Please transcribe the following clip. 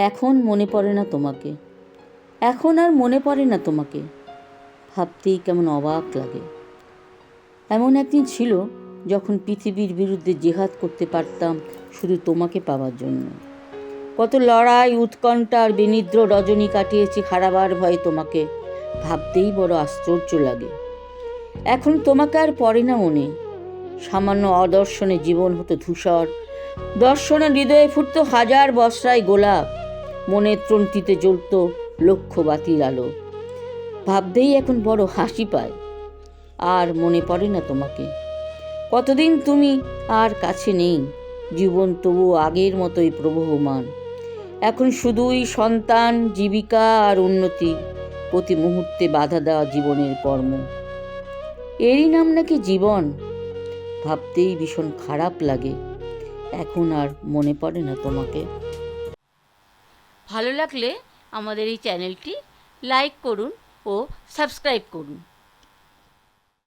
এখন মনে পড়ে না তোমাকে। এখন আর মনে পড়ে না তোমাকে। ভাবতেই কেমন অবাক লাগে। এমন একদিন ছিল যখন পৃথিবীর বিরুদ্ধে জেহাদ করতে পারতাম শুধু তোমাকে পাওয়ার জন্য। কত লড়াই উৎকণ্ঠা আর বিনিদ্র রজনী কাটিয়েছি হারাবার ভয়ে তোমাকে। ভাবতেই বড় আশ্চর্য লাগে। এখন তোমাকে আর পড়ে না মনে। সামান্য অদর্শনে জীবন হতো ধূসর। দর্শনে হৃদয়ে ফুটত হাজার বস্রায় গোলাপ। মনের ত্রন্তিতে জ্বলত লক্ষ বাতির আলো। ভাবতেই এখন বড় হাসি পায়। আর মনে পড়ে না তোমাকে। কতদিন তুমি আর কাছে নেই। জীবন তবু আগের মতোই প্রবহমান। এখন শুধুই সন্তান, জীবিকা আর উন্নতি। প্রতি মুহূর্তে বাধা দেওয়া জীবনের কর্ম। এরই নাম নাকি জীবন? ভাবতেই ভীষণ খারাপ লাগে। এখন আর মনে পড়ে না তোমাকে। ভালো লাগলে আমাদের এই চ্যানেলটি লাইক করুন ও সাবস্ক্রাইব করুন।